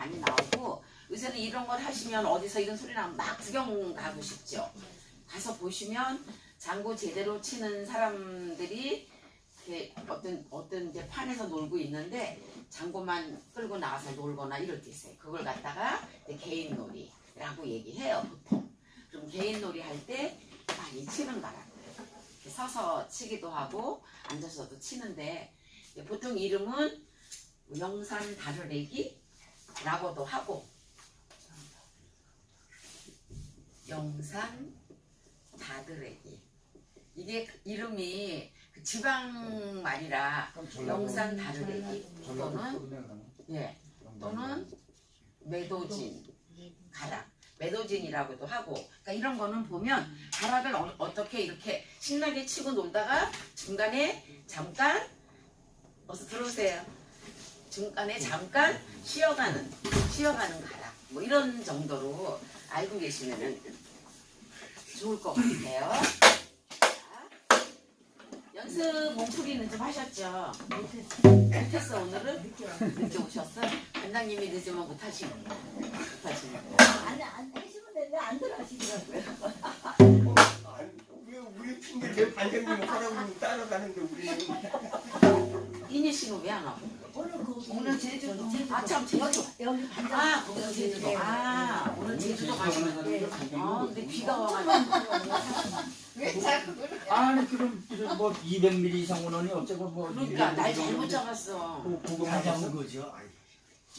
많이 나오고 요새는 이런 걸 하시면 어디서 이런 소리 나면 막 구경 가고 싶죠. 가서 보시면 장구 제대로 치는 사람들이 어떤 어떤 이제 판에서 놀고 있는데 장구만 끌고 나와서 놀거나 이럴 때 있어요. 그걸 갖다가 개인 놀이라고 얘기해요 보통. 그럼 개인 놀이 할 때 많이 치는 거라고요. 서서 치기도 하고 앉아서도 치는데 보통 이름은 영산 다르레기 라고도 하고. 영산 다르레기 이게 이름이 그 지방 말이라 영산 다르레기 또는 예. 또는 매도진 가락. 매도진이라고도 하고. 그러니까 이런 거는 보면 가락을 어, 어떻게 이렇게 신나게 치고 놀다가 중간에 잠깐 어서 들어오세요 중간에 잠깐 쉬어가는 쉬어가는 가락 뭐 이런 정도로 알고 계시면은 좋을 것 같아요. 자, 연습 몸풀이는 좀 하셨죠? 못했어 오늘은 늦게 오셨어? 관장님이 늦으면 못하시는 거 못하시는 거. 안, 안 하시면 되는데 안 들어가시더라고요. 왜 우리 핑계 대 반장님 하라고 따라가는데 우리는 이니 씨는 왜안 와요? 오늘 오늘 제주도. 제주도. 아, 참, 제주도. 여기 반장. 아 거기서 제주도. 아 오늘 제주도 가시는 거. 네. 아 근데 비가 와가지고. 왜 자꾸 그래? 아니 그럼 뭐 200mm 이상 오느니 어쩌고 뭐 그러니까 날 잘못 잡았어. 구경하자는 거죠.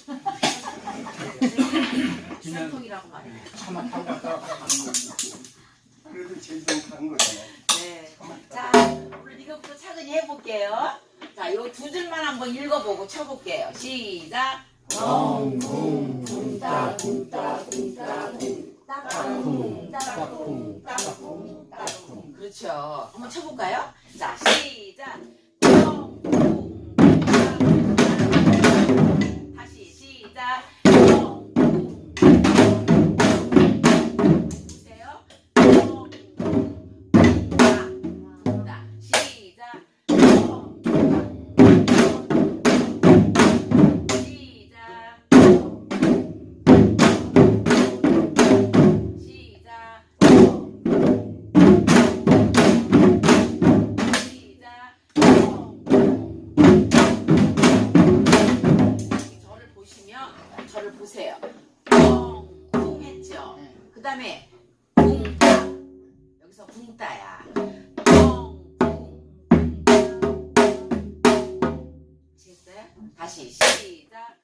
그냥 쌀통이라고 말해. 차만 타고 갔다 가는 그래도 제주도 간 거잖아. 네. 자, 오늘 이것부터 차근히 해볼게요. 자, 요 두 줄만 한번 읽어보고 쳐볼게요. 시작. 쿵쿵 쿵따 쿵따 쿵따 쿵 따쿵 따쿵 따쿵 따쿵 그렇죠. 한번 쳐볼까요? 자, 시작. 다시 시작.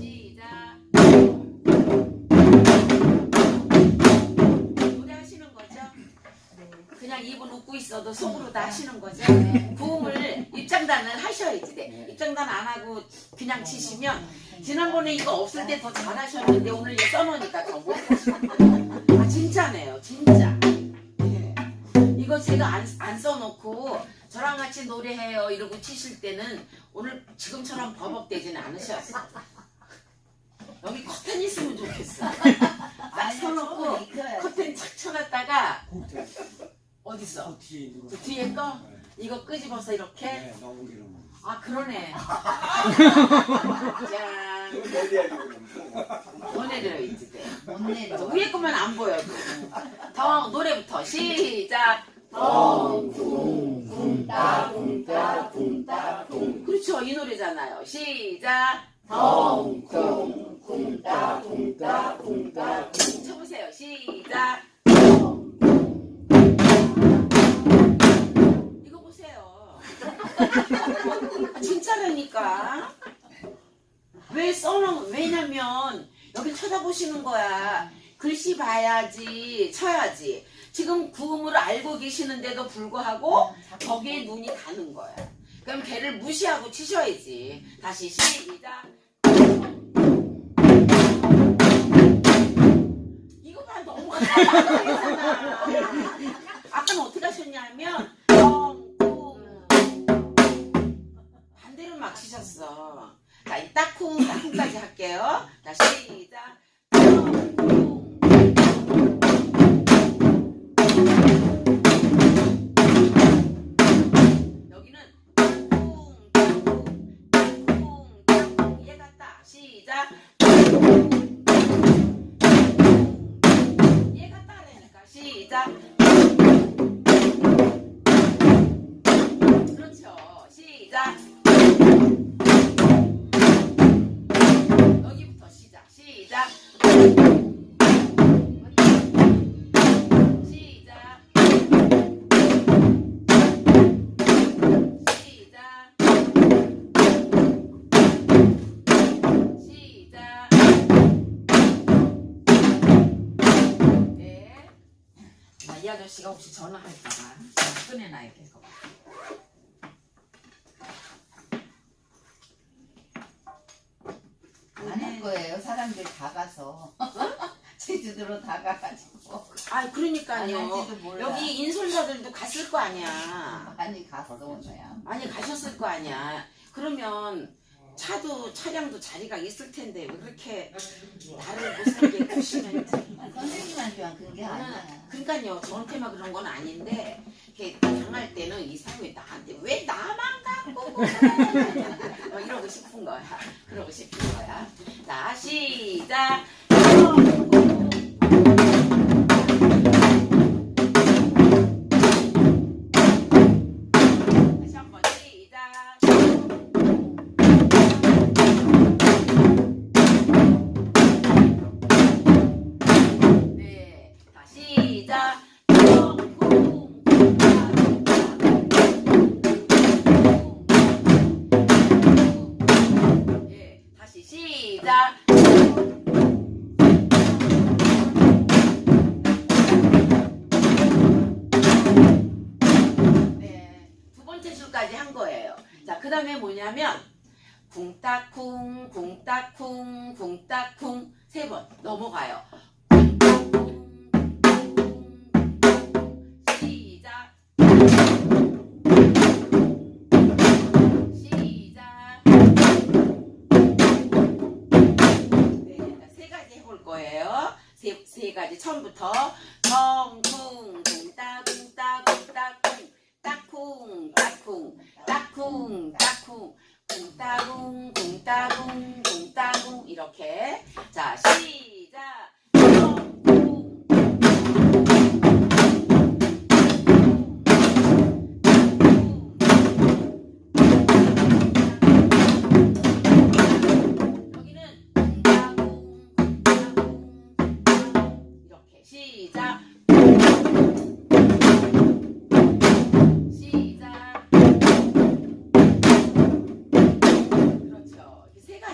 시작. 노래하시는 거죠? 그냥 입은 웃고 있어도 속으로 다 하시는 거죠? 부음을 입장단을 하셔야지 돼. 입장단 안 하고 그냥 치시면 지난번에 이거 없을 때 더 잘하셨는데 오늘 이거 써놓으니까 더 못하시네. 아 진짜네요, 진짜. 예. 이거 제가 안, 안 써놓고 저랑 같이 노래해요 이러고 치실 때는 오늘 지금처럼 버벅대지는 않으셨어. 여기 커튼 있으면 좋겠어. 딱 써놓고 커튼 착 쳐놨다가 어딨어? 어떻게 누르? 저 뒤에 거 이거 끄집어서 이렇게 네, 나오기로. 아 그러네 짠 내려야지 그럼. 더 내려요 이제 돼. 못 내려. 저 위에 것만 안 보여 더 노래부터 시작 쿵쿵 쿵따 쿵따 쿵따 쿵. 그렇죠 이 노래잖아요. 시작. 쿵쿵 쿵따 쿵따 쿵따 쿵 쳐보세요. 시작. 이거 보세요. 진짜라니까. 왜 써놓은 왜냐면 여기 쳐다보시는 거야 글씨 봐야지 쳐야지. 지금 구음을 알고 계시는데도 불구하고 거기에 눈이 가는 거야. 그럼 걔를 무시하고 치셔야지. 다시 시작 아저씨가 혹시 전화할까봐 꺼내놔야겠어. 안할 거예요. 사람들 다 가서. 제주도로 다 가가지고. 아, 안 그러니까요. 할지도 몰라. 여기 인솔자들도 갔을 거 아니야. 많이 갔어 오늘야. 많이 가셨을 거 아니야. 그러면 차도 차량도 자리가 있을 텐데 왜 그렇게 나를 못 살게 구시는지. 선생님한테만 그런 게 아니야. 그러니까요. 저한테만 그런 건 아닌데 이렇게 당할 때는 이 사람이 나한테 왜 나만 갖고? 뭐 이러고 싶은 거야. 그러고 싶은 거야. 자 시작. 그 다음에 뭐냐면 쿵따쿵, 쿵따쿵, 쿵따쿵 세 번 넘어가요. 시작. 시작. 네, 자, 세 가지 해볼 거예요. 세, 세 가지 처음부터 쿵따쿵, 쿵, 따쿵, 쿵따궁, 쿵따궁, 쿵따궁 이렇게. 자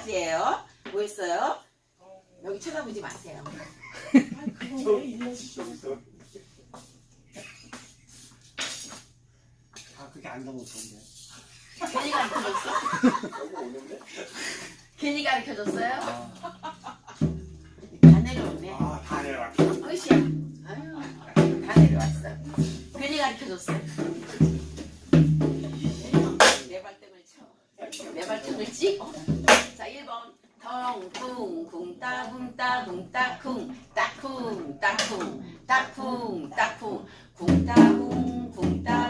가지예요. 뭐 했어요? 여기 쳐다보지 마세요. 아 그게 안 너무 좋은데. 괜히 가르쳐줬어? 오는데? 괜히 가르쳐줬어요? 다 내려오네. 아다 내려와. 끝이야. 아유, 다 내려왔어. 괜히 가르쳐줬어. 내 발등을 쳐. 내 발등을 찍어. 자, 1번. 덩쿵, 쿵, 따쿵, 따쿵, 따쿵, 따쿵, 따쿵, 따쿵, 따쿵, 쿵, 따쿵, 쿵, 따쿵,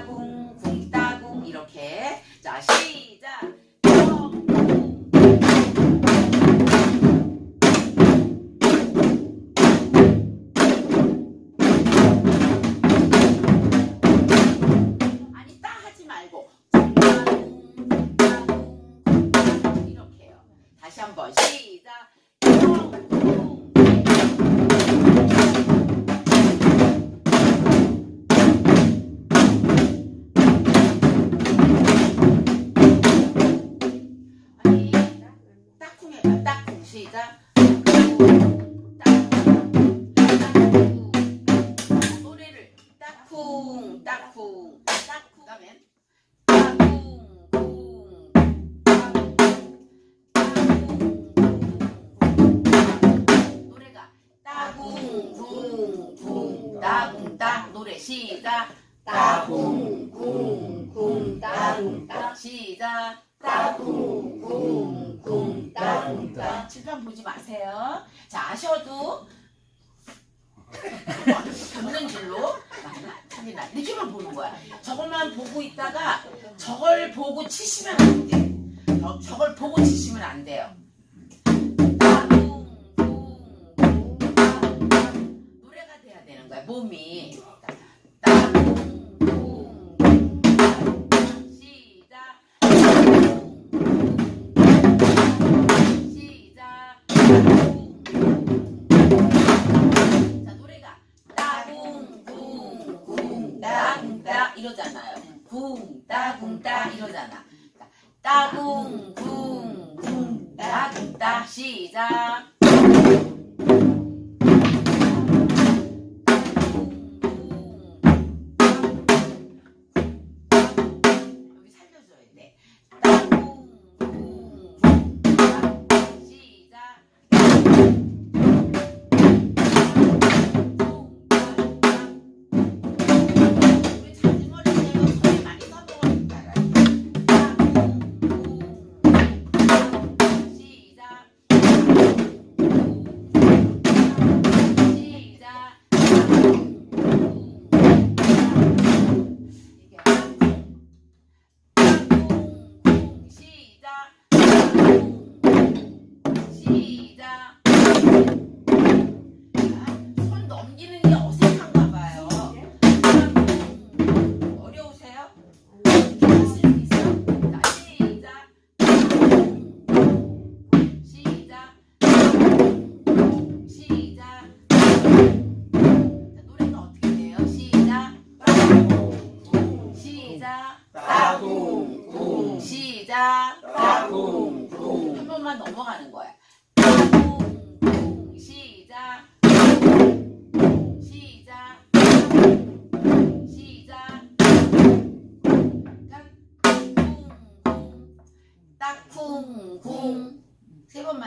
노래를 따쿵 따쿵 따쿵 그다음엔 따쿵 쿵 따쿵 따쿵 노래가 따쿵 쿵쿵 따쿵 따 노래 시작 따쿵 쿵쿵 따쿵 따 시작 쿵 쿵 따쿵 따 칠판 보지 마세요 자 아셔도 겪는 줄로 나타나 이렇게만 보는 거야. 저것만 보고 있다가 저걸 보고 치시면 안 돼. 저, 저걸 보고 치시면 안 돼요. 노래가 돼야 되는 거야. 몸이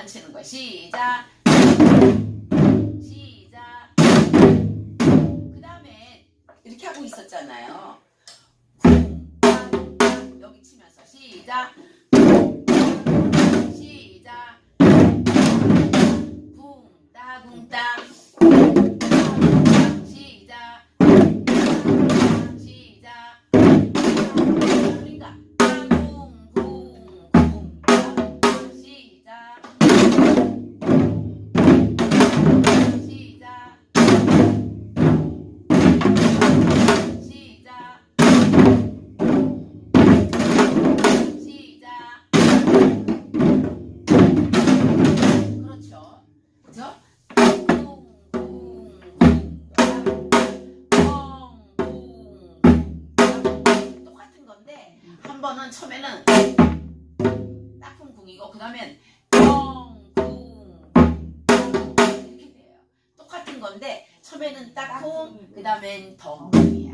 세 번만 치는 거야. 시작. 시작. 그 다음에 이렇게 하고 있었잖아요. 여기 치면서 시작. 시작. 쿵따쿵따. 딱쿵 그 다음엔 덩쿵이야.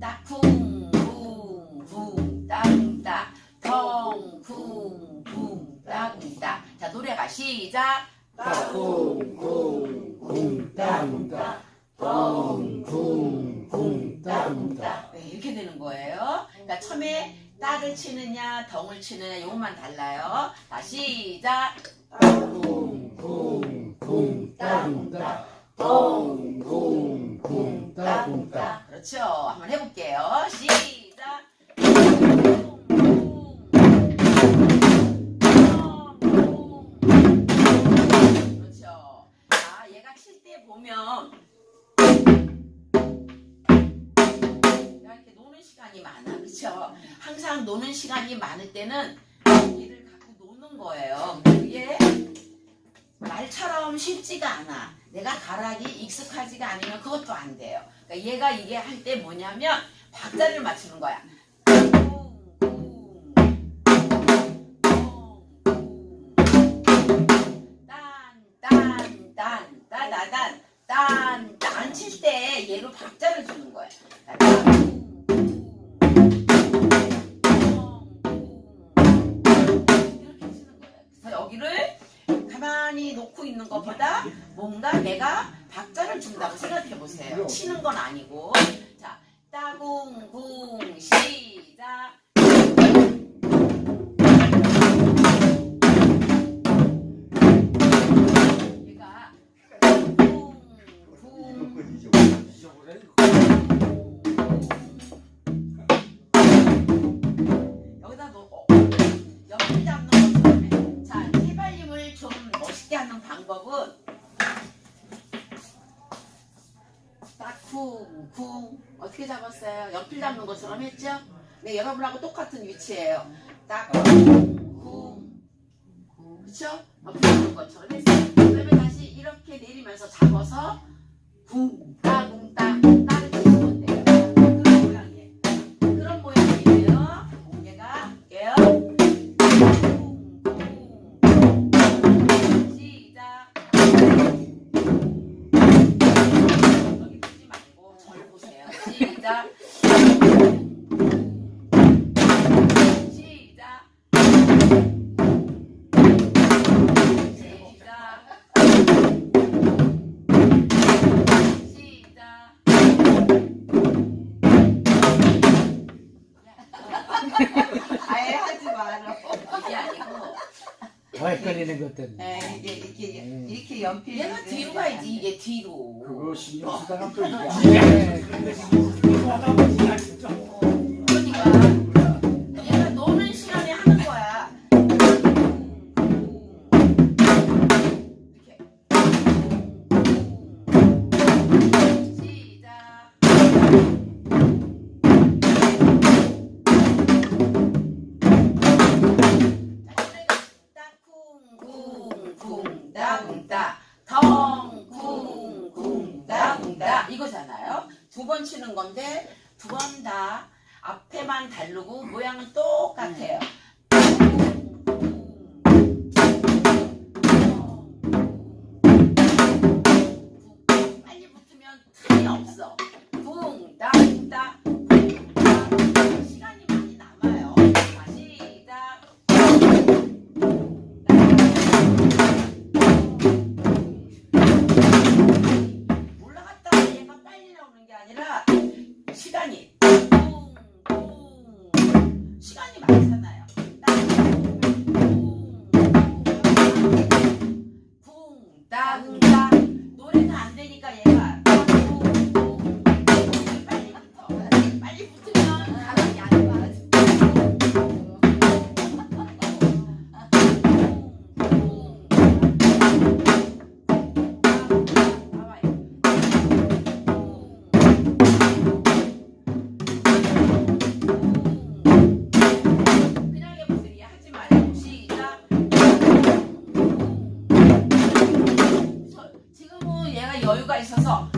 딱쿵쿵쿵 따쿵따 덩쿵쿵 따쿵따 자 노래가 시작 따궁궁 따궁따 덩궁궁 따궁따 네, 이렇게 되는 거예요. 그러니까 처음에 따를 치느냐 덩을 치느냐 이것만 달라요. 자 시작 따궁궁 따궁따 덩궁궁 따궁따 그렇죠. 한번 해볼게요. 시작. 그렇죠. 자, 얘가 칠 때 보면 얘가 이렇게 노는 시간이 많아, 그렇죠? 항상 노는 시간이 많을 때는 얘를 갖고 노는 거예요. 그게 말처럼 쉽지가 않아. 내가 가락이 익숙하지가 않으면 그것도 안 돼요. 그러니까 얘가 이게 할 때 뭐냐면 박자를 맞추는 거야. 딴딴딴따다단 딴딴칠 때 얘로 박자를 주는 거야. 이렇게. 그래서 여기를 가만히 놓고 있는 것보다 뭔가 내가 박자를 준다고 생각해 보세요. 치는 건 아니고. 자, 따궁궁 네, 여러분하고 똑같은 위치예요. 딱쿵쿵 그렇죠? 옆을 잡는 것처럼 했어요. 그다음에 다시 이렇게 내리면서 잡아서 쿵 이게 이렇게 음. 이렇게 연필 얘가 뒤로 가야지 이게 뒤로. 그거 신경 쓰다 학교 네. 이게. 두 번 치는 건데 두 번 다 앞에만 다르고 모양은 음. 똑같아요. 陈总